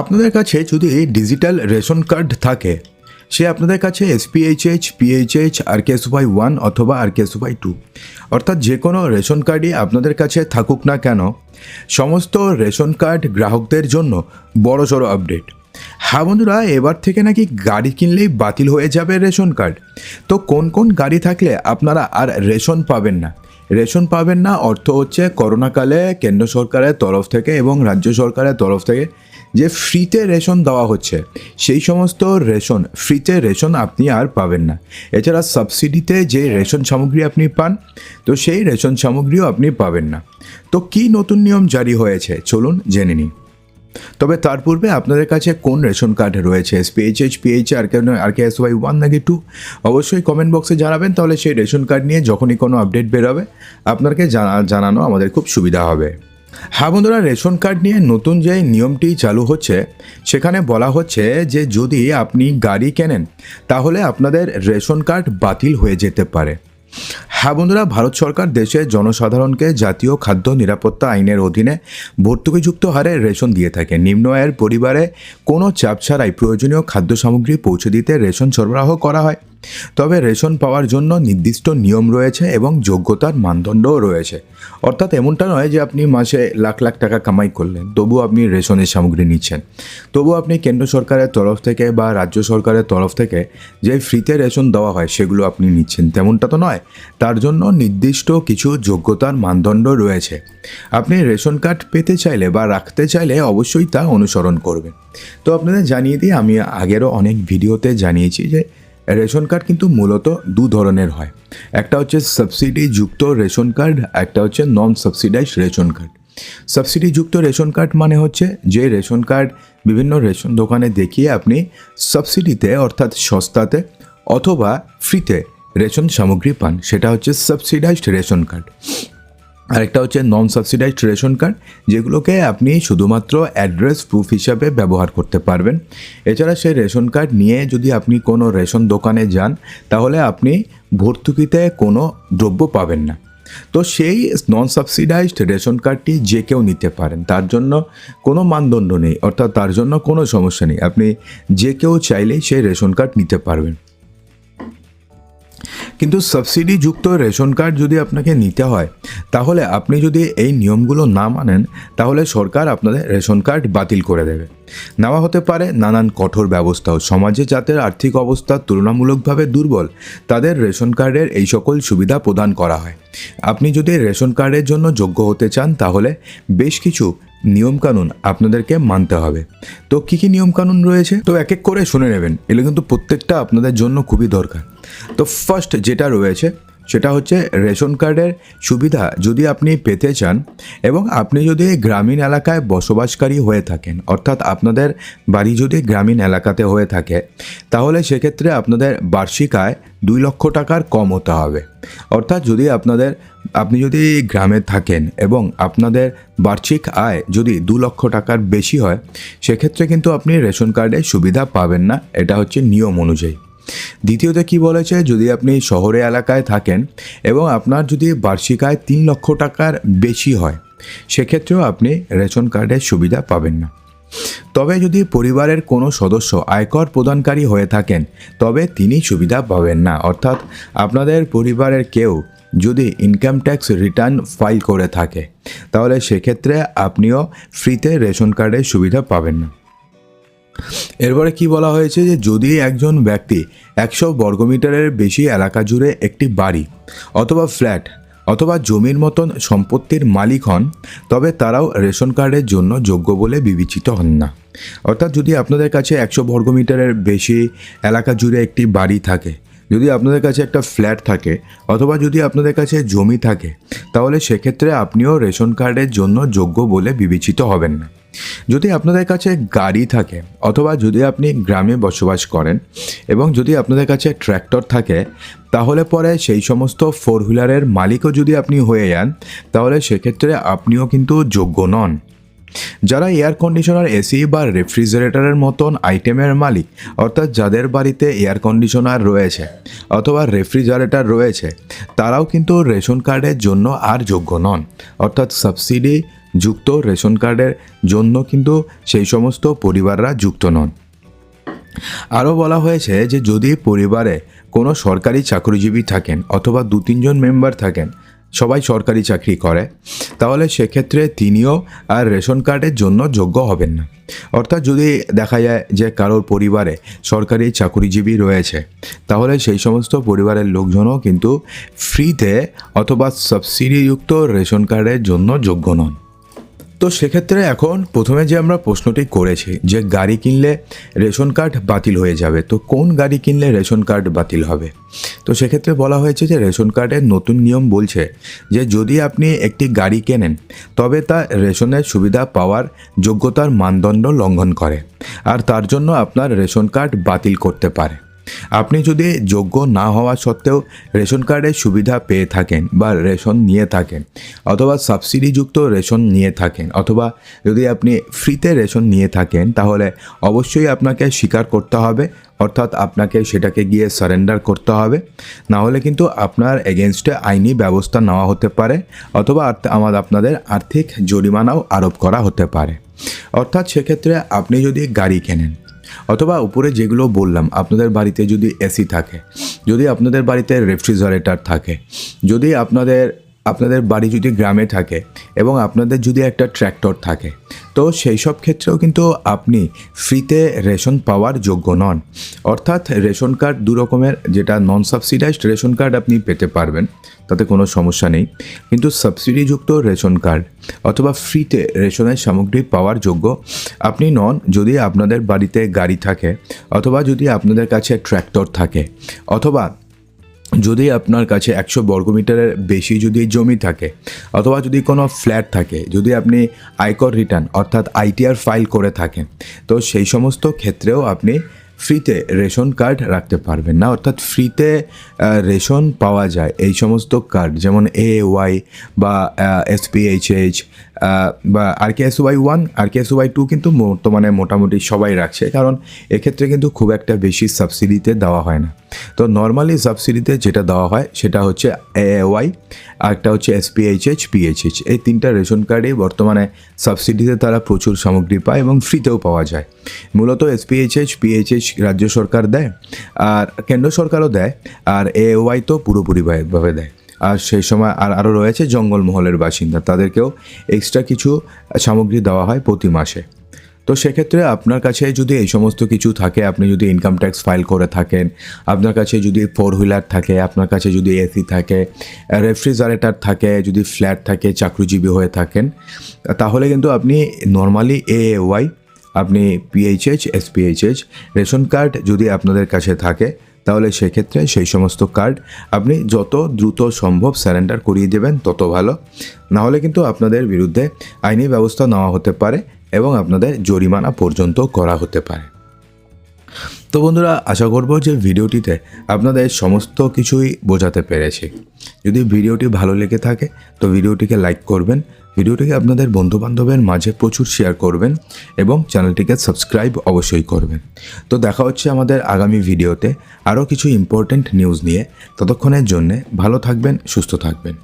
আপনাদের কাছে যদি ডিজিটাল রেশন কার্ড থাকে, সে আপনাদের কাছে এসপিএইচএইচ পিএইচএইচ আর কে সুপাই ওয়ান অথবা আর কে সুপাই টু অর্থাৎ যে কোনো রেশন কার্ডই আপনাদের কাছে থাকুক না কেন, সমস্ত রেশন কার্ড গ্রাহকদের জন্য বড় সড়ো আপডেট হ্যাঁ বন্ধুরা, এবার থেকে নাকি গাড়ি কিনলেই বাতিল হয়ে যাবে রেশন কার্ড। তো কোন কোন গাড়ি থাকলে আপনারা আর রেশন পাবেন না? রেশন পাবেন না অর্থ হচ্ছে করোনাকালে কেন্দ্র সরকারের তরফ থেকে এবং রাজ্য সরকারের তরফ থেকে যে ফ্রিতে রেশন দেওয়া হচ্ছে, সেই সমস্ত রেশন, ফ্রিতে রেশন আপনি আর পাবেন না। এছাড়া সাবসিডিতে যে রেশন সামগ্রী আপনি পান, তো সেই রেশন সামগ্রীও আপনি পাবেন না। তো কী নতুন নিয়ম জারি হয়েছে? চলুন জেনে নিই। তবে তার পূর্বে আপনাদের কাছে কোন রেশন কার্ড রয়েছে? SPHH PH R K R K S Y one নাকি টু? অবশ্যই কমেন্ট বক্সে জানাবেন, তাহলে সেই রেশন কার্ড নিয়ে যখনই কোনো আপডেট বেরোবে, আপনাকে জানা জানানো আমাদের খুব সুবিধা হবে। হ্যাঁ বন্ধুরা, রেশন কার্ড নিয়ে নতুন যে নিয়মটি চালু হচ্ছে, সেখানে বলা হচ্ছে যে যদি আপনি গাড়ি কেনেন, তাহলে আপনাদের রেশন কার্ড বাতিল হয়ে যেতে পারে। হ্যাঁ বন্ধুরা, ভারত সরকার দেশের জনসাধারণকে জাতীয় খাদ্য নিরাপত্তা আইনের অধীনে ভর্তুকিযুক্ত হারে রেশন দিয়ে থাকে। নিম্ন আয়ের পরিবারে কোনো চাপ ছাড়াই প্রয়োজনীয় খাদ্য সামগ্রী পৌঁছে দিতে রেশন সরবরাহ করা হয়। তবে রেশন পাওয়ার জন্য নির্দিষ্ট নিয়ম রয়েছে এবং যোগ্যতার মানদণ্ডও রয়েছে। অর্থাৎ এমনটা নয় যে আপনি মাসে লাখ লাখ টাকা কামাই করলেন তবু আপনি রেশনের সামগ্রী নিচ্ছেন। তবু আপনি কেন্দ্র সরকারের তরফ থেকে বা রাজ্য সরকারের তরফ থেকে যে ফ্রিতে রেশন দেওয়া হয়, সেগুলো আপনি নিচ্ছেন। তেমনটা তো নয়। তার জন্য নির্দিষ্ট কিছু যোগ্যতার মানদণ্ড রয়েছে। আপনি রেশন কার্ড পেতে চাইলে বা রাখতে চাইলে অবশ্যই তা অনুসরণ করবেন। তো আপনাদের জানিয়ে দিই, আমি আগেরও অনেক ভিডিওতে জানিয়েছি যে রেশন কার্ড কিন্তু মূলত দু ধরনের হয়। একটা হচ্ছে সাবসিডি যুক্ত রেশন কার্ড, একটা হচ্ছে non subsidise ration card. Subsidy যুক্ত রেশন কার্ড মানে হচ্ছে যে রেশন কার্ড বিভিন্ন রেশন দোকানে দেখিয়ে আপনি সাবসিডিতে, অর্থাৎ সস্তাতে অথবা ফ্রিতে রেশন সামগ্রী পান, সেটা হচ্ছে সাবসিডাইজড রেশন কার্ড। আরেকটা হচ্ছে নন সাবসিডাইজড রেশন কার্ড যেগুলোকে আপনি শুধুমাত্র অ্যাড্রেস প্রুফ হিসাবে ব্যবহার করতে পারবেন। এছাড়া সেই রেশন কার্ড নিয়ে যদি আপনি কোনো রেশন দোকানে যান, তাহলে আপনি ভর্তুকিতে কোনো দ্রব্য পাবেন না। তো সেই নন সাবসিডাইজড রেশন কার্ডটি যে কেউ নিতে পারেন, তার জন্য কোনো মানদণ্ড নেই, অর্থাৎ তার জন্য কোনো সমস্যা নেই। আপনি যে কেউ চাইলেই সেই রেশন কার্ড নিতে পারবেন। কিন্তু সাবসিডি যুক্ত রেশন কার্ড যদি আপনাকে নিতে হয়, তাহলে আপনি যদি এই নিয়মগুলো না মানেন, তাহলে সরকার আপনাদের রেশন কার্ড বাতিল করে দেবে। নেওয়া হতে পারে নানান কঠোর ব্যবস্থাও। সমাজে যাদের আর্থিক অবস্থা তুলনামূলকভাবে দুর্বল, তাদের রেশন কার্ডের এই সকল সুবিধা প্রদান করা হয়। আপনি যদি রেশন কার্ডের জন্য যোগ্য হতে চান, তাহলে বেশ কিছু নিয়মকানুন আপনাদেরকে মানতে হবে। তো কী কী নিয়মকানুন রয়েছে? তো এক এক করে শুনে নেবেন। এগুলো কিন্তু প্রত্যেকটা আপনাদের জন্য খুবই দরকার। তো ফার্স্ট যেটা রয়েছে, সেটা হচ্ছে রেশন কার্ডের সুবিধা যদি আপনি পেতে চান এবং আপনি যদি গ্রামীণ এলাকায় বসবাসকারী হয়ে থাকেন, অর্থাৎ আপনাদের বাড়ি যদি গ্রামীণ এলাকাতে হয়ে থাকে, তাহলে সেক্ষেত্রে আপনাদের বার্ষিক আয় দুই লক্ষ টাকার কম হতে হবে। অর্থাৎ যদি আপনাদের, আপনি যদি গ্রামে থাকেন এবং আপনাদের বার্ষিক আয় যদি দু লক্ষ টাকার বেশি হয়, সেক্ষেত্রে কিন্তু আপনি রেশন কার্ডের সুবিধা পাবেন না। এটা হচ্ছে নিয়ম অনুযায়ী। দ্বিতীয়ত কি বলেছে? যদি আপনি শহরে এলাকায় থাকেন এবং আপনার যদি বার্ষিক আয় তিন লক্ষ টাকার বেশি হয়, সেক্ষেত্রেও আপনি রেশন কার্ডের সুবিধা পাবেন না। তবে যদি পরিবারের কোনো সদস্য আয়কর প্রদানকারী হয়ে থাকেন, তবে তিনি সুবিধা পাবেন না। অর্থাৎ আপনাদের পরিবারের কেউ যদি ইনকাম ট্যাক্স রিটার্ন ফাইল করে থাকে, তাহলে সেক্ষেত্রে আপনিও ফ্রিতে রেশন কার্ডের সুবিধা পাবেন না। এরপরে কি বলা হয়েছে যে যদি একজন ব্যক্তি একশো বর্গমিটারের বেশি এলাকা জুড়ে একটি বাড়ি অথবা ফ্ল্যাট অথবা জমির মতন সম্পত্তির মালিক হন, তবে তারাও রেশন কার্ডের জন্য যোগ্য বলে বিবেচিত হন না। অর্থাৎ যদি আপনাদের কাছে একশো বর্গমিটারের বেশি এলাকা জুড়ে একটি বাড়ি থাকে যদি আপনাদের কাছে একটা ফ্ল্যাট থাকে অথবা যদি আপনাদের কাছে জমি থাকে, তাহলে সেক্ষেত্রে আপনিও রেশন কার্ডের জন্য যোগ্য বলে বিবেচিত হবেন না। যদি আপনাদের কাছে গাড়ি থাকে অথবা যদি আপনি গ্রামে বসবাস করেন এবং যদি আপনাদের কাছে ট্র্যাক্টর থাকে, তাহলে পরে সেই সমস্ত ফোর হুইলারের মালিকও যদি আপনি হয়ে যান, তাহলে সেক্ষেত্রে আপনিও কিন্তু যোগ্য নন। যারা এয়ার কন্ডিশনার এসি বা রেফ্রিজারেটরের মতন আইটেমের মালিক, অর্থাৎ যাদের বাড়িতে এয়ার কন্ডিশনার রয়েছে অথবা রেফ্রিজারেটর রয়েছে, তারাও কিন্তু রেশন কার্ডের জন্য আর যোগ্য নন। অর্থাৎ সাবসিডি যুক্ত রেশন কার্ডের জন্য কিন্তু সেই সমস্ত পরিবাররা যুক্ত নন। আরও বলা হয়েছে যে যদি পরিবারে কোনো সরকারি চাকরিজীবী থাকেন অথবা দু তিনজন মেম্বার থাকেন সবাই সরকারি চাকরি করে, তাহলে সেক্ষেত্রে তিনিও আর রেশন কার্ডের জন্য যোগ্য হবেন না। অর্থাৎ যদি দেখা যায় যে কারোর পরিবারে সরকারি চাকুরিজীবী রয়েছে, তাহলে সেই সমস্ত পরিবারের লোকজনও কিন্তু ফ্রিতে অথবা সাবসিডিযুক্ত রেশন কার্ডের জন্য যোগ্য নন। তো সেক্ষেত্রে এখন প্রথমে যে আমরা প্রশ্নটি করেছি যে গাড়ি কিনলে রেশন কার্ড বাতিল হয়ে যাবে, তো কোন গাড়ি কিনলে রেশন কার্ড বাতিল হবে? তো সেক্ষেত্রে বলা হয়েছে যে রেশন কার্ডের নতুন নিয়ম বলছে যে যদি আপনি একটি গাড়ি কেনেন, তবে তা রেশনের সুবিধা পাওয়ার যোগ্যতার মানদণ্ড লঙ্ঘন করে, আর তার জন্য আপনার রেশন কার্ড বাতিল করতে পারে। আপনি যদি যোগ্য না হওয়া সত্ত্বেও রেশন কার্ডের সুবিধা পেয়ে থাকেন বা রেশন নিয়ে থাকেন, অথবা সাবসিডিযুক্ত রেশন নিয়ে থাকেন, অথবা যদি আপনি ফ্রিতে রেশন নিয়ে থাকেন, তাহলে অবশ্যই আপনাকে স্বীকার করতে হবে, অর্থাৎ আপনাকে সেটাকে গিয়ে সারেন্ডার করতে হবে। না হলে কিন্তু আপনার এগেনস্টে আইনি ব্যবস্থা নেওয়া হতে পারে, অথবা আমার আপনাদের আর্থিক জরিমানাও আরোপ করা হতে পারে। অর্থাৎ সেক্ষেত্রে আপনি যদি গাড়ি কেনেন অথবা উপরে যেগুলো বললাম, আপনাদের বাড়িতে যদি এসি থাকে, যদি আপনাদের বাড়িতে রেফ্রিজারেটর থাকে, যদি আপনাদের আপনাদের বাড়ি যদি গ্রামে থাকে এবং আপনাদের যদি একটা ট্র্যাক্টর থাকে তো সেই সব ক্ষেত্রেও কিন্তু আপনি ফ্রিতে রেশন পাওয়ার যোগ্য নন। অর্থাৎ রেশন কার্ড দু রকমের, যেটা নন সাবসিডাইজড রেশন কার্ড আপনি পেতে পারবেন, তাতে কোনো সমস্যা নেই। কিন্তু সাবসিডিযুক্ত রেশন কার্ড অথবা ফ্রিতে রেশনের সামগ্রী পাওয়ার যোগ্য আপনি নন যদি আপনাদের বাড়িতে গাড়ি থাকে অথবা যদি আপনাদের কাছে ট্র্যাক্টর থাকে অথবা যদি আপনার কাছে একশো বর্গমিটারের বেশি যদি জমি থাকে, অথবা যদি কোনো ফ্ল্যাট থাকে, যদি আপনি আয়কর রিটার্ন অর্থাৎ আইটিআর ফাইল করে থাকেন, তো সেই সমস্ত ক্ষেত্রেও আপনি ফ্রিতে রেশন কার্ড রাখতে পারবেন না। অর্থাৎ ফ্রিতে রেশন পাওয়া যায় এই সমস্ত কার্ড, যেমন এ ওয়াই বা এসপিএইচএইচ বা R K S Y one R K S Y two কিন্তু বর্তমানে মোটামুটি সবাই রাখছে। কারণ এক্ষেত্রে কিন্তু খুব একটা বেশি সাবসিডিতে দেওয়া হয় না। তো নর্মালি সাবসিডিতে যেটা দেওয়া হয়, সেটা হচ্ছে এ ওয়াই আরেকটা হচ্ছে এসপিএইচএইচ পিএইচএইচ এই তিনটা রেশন কার্ডেই বর্তমানে সাবসিডিতে তারা প্রচুর সামগ্রী পায় এবং ফ্রিতেও পাওয়া যায়। মূলত এসপিএইচএইচ পিএইচএইচ রাজ্য সরকার দেয়, আর কেন্দ্র সরকারও দেয়, আর এ ওয়াই তো পুরোপুরিভাবে দেয়। আর সেই সময় আর আরও রয়েছে জঙ্গলমহলের বাসিন্দা। তাদেরকেও এক্সট্রা কিছু সামগ্রী দেওয়া হয় প্রতি মাসে। তো সেক্ষেত্রে আপনার কাছে যদি এই সমস্ত কিছু থাকে, আপনি যদি ইনকাম ট্যাক্স ফাইল করে থাকেন, আপনার কাছে যদি ফোর হুইলার থাকে, আপনার কাছে যদি এসি থাকে রেফ্রিজারেটর থাকে, যদি ফ্ল্যাট থাকে, চাকরিজীবী হয়ে থাকেন, তাহলে কিন্তু আপনি নর্মালি এ ওয়াই আপনি পিএইচএইচ এসপিএইচএইচ রেশন কার্ড যদি আপনাদের কাছে থাকে তাহলে সেক্ষেত্রে সেই সমস্ত কার্ড আপনি যত দ্রুত সম্ভব স্যারেন্ডার করিয়ে দেবেন, তত ভালো। নাহলে কিন্তু আপনাদের বিরুদ্ধে আইনি ব্যবস্থা নেওয়া হতে পারে এবং আপনাদের জরিমানা পর্যন্ত করা হতে পারে। তো বন্ধুরা, আশা করব যে ভিডিওটিতে আপনাদের সমস্ত কিছুই বোঝাতে পেরেছি। যদি ভিডিওটি ভালো লেগে থাকে, তো ভিডিওটিকে লাইক করবেন, ভিডিওটিকে আপনাদের বন্ধুবান্ধবের মাঝে প্রচুর শেয়ার করবেন এবং চ্যানেলটিকে সাবস্ক্রাইব অবশ্যই করবেন। তো দেখা হচ্ছে আমাদের আগামী ভিডিওতে আরও কিছু ইম্পর্ট্যান্ট নিউজ নিয়ে। ততক্ষণের জন্যে ভালো থাকবেন, সুস্থ থাকবেন।